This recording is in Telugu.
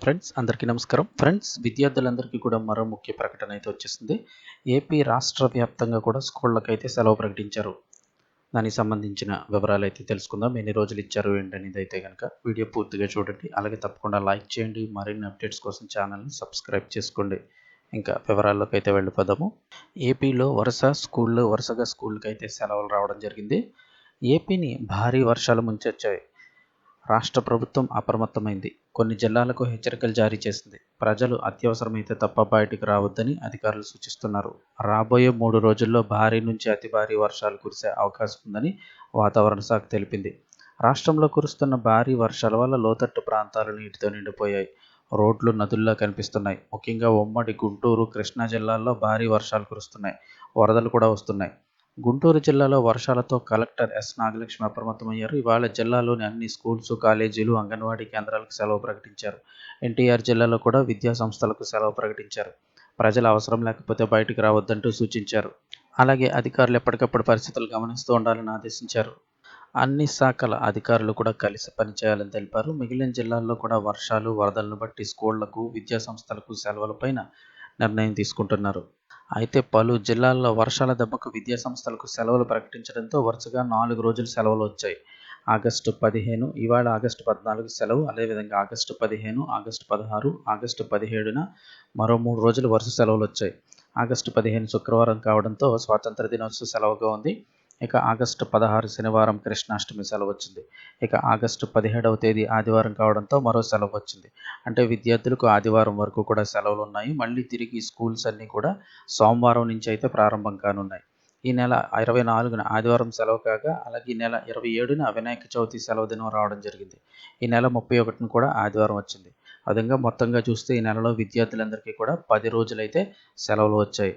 హాయ్ ఫ్రెండ్స్ అందరికీ నమస్కారం. ఫ్రెండ్స్ విద్యార్థులందరికీ కూడా మరో ముఖ్య ప్రకటన అయితే వచ్చేసింది. ఏపీ రాష్ట్ర వ్యాప్తంగా కూడా స్కూళ్ళకైతే సెలవు ప్రకటించారు. దానికి సంబంధించిన వివరాలు అయితే తెలుసుకుందాం. ఎన్ని రోజులు ఇచ్చారు ఏంటనేది అయితే కనుక వీడియో పూర్తిగా చూడండి. అలాగే తప్పకుండా లైక్ చేయండి. మరిన్ని అప్డేట్స్ కోసం ఛానల్ని సబ్స్క్రైబ్ చేసుకోండి. ఇంకా వివరాల్లోకి అయితే వెళ్ళిపోదాము. ఏపీలో వరుస స్కూళ్ళు వరుసగా స్కూళ్ళకి అయితే సెలవులు రావడం జరిగింది. ఏపీని భారీ వర్షాలు ముంచొచ్చాయి రాష్ట్ర ప్రభుత్వం అప్రమత్తమైంది. కొన్ని జిల్లాలకు హెచ్చరికలు జారీ చేసింది. ప్రజలు అత్యవసరమైతే తప్ప బయటికి రావద్దని అధికారులు సూచిస్తున్నారు. రాబోయే మూడు రోజుల్లో భారీ నుంచి అతి భారీ వర్షాలు కురిసే అవకాశం ఉందని వాతావరణ శాఖ తెలిపింది. రాష్ట్రంలో కురుస్తున్న భారీ వర్షాల వల్ల లోతట్టు ప్రాంతాలు నీటితో నిండిపోయాయి. రోడ్లు నదుల్లో కనిపిస్తున్నాయి. ముఖ్యంగా ఉమ్మడి గుంటూరు కృష్ణా జిల్లాల్లో భారీ వర్షాలు కురుస్తున్నాయి. వరదలు కూడా వస్తున్నాయి. గుంటూరు జిల్లాలో వర్షాలతో కలెక్టర్ ఎస్ నాగలక్ష్మి అప్రమత్తమయ్యారు. ఇవాళ జిల్లాలోని అన్ని స్కూల్స్ కాలేజీలు అంగన్వాడీ కేంద్రాలకు సెలవు ప్రకటించారు. ఎన్టీఆర్ జిల్లాలో కూడా విద్యా సంస్థలకు సెలవు ప్రకటించారు. ప్రజల అవసరం లేకపోతే బయటకు రావద్దంటూ సూచించారు. అలాగే అధికారులు ఎప్పటికప్పుడు పరిస్థితులు గమనిస్తూ ఉండాలని ఆదేశించారు. అన్ని శాఖల అధికారులు కూడా కలిసి పనిచేయాలని తెలిపారు. మిగిలిన జిల్లాల్లో కూడా వర్షాలు వరదలను బట్టి స్కూళ్ళకు విద్యా సంస్థలకు సెలవులపైన నిర్ణయం తీసుకుంటున్నారు. అయితే పలు జిల్లాల్లో వర్షాల దెబ్బకు విద్యా సంస్థలకు సెలవులు ప్రకటించడంతో వరుసగా నాలుగు రోజులు సెలవులు వచ్చాయి. ఆగస్టు పదిహేను ఇవాళ ఆగస్టు పద్నాలుగు సెలవు అదేవిధంగా ఆగస్టు పదిహేను ఆగస్టు పదహారు ఆగస్టు పదిహేడున మరో మూడు రోజులు వరుస సెలవులు వచ్చాయి. ఆగస్టు పదిహేను శుక్రవారం కావడంతో స్వాతంత్ర దినోత్సవ సెలవుగా ఉంది. ఇక ఆగస్టు పదహారు శనివారం కృష్ణాష్టమి సెలవు వచ్చింది ఇక ఆగస్టు పదిహేడవ తేదీ ఆదివారం కావడంతో మరో సెలవు వచ్చింది అంటే విద్యార్థులకు ఆదివారం వరకు కూడా సెలవులు ఉన్నాయి మళ్ళీ తిరిగి స్కూల్స్ అన్నీ కూడా సోమవారం నుంచి అయితే ప్రారంభం కానున్నాయి. ఈ నెల ఇరవై నాలుగున ఆదివారం సెలవు కాగా అలాగే ఈ నెల ఇరవై ఏడున వినాయక చవితి సెలవు దినం రావడం జరిగింది. ఈ నెల ముప్పై ఒకటిన కూడా ఆదివారం వచ్చింది. అదంగా మొత్తంగా చూస్తే ఈ నెలలో విద్యార్థులందరికీ కూడా పది రోజులైతే సెలవులు వచ్చాయి.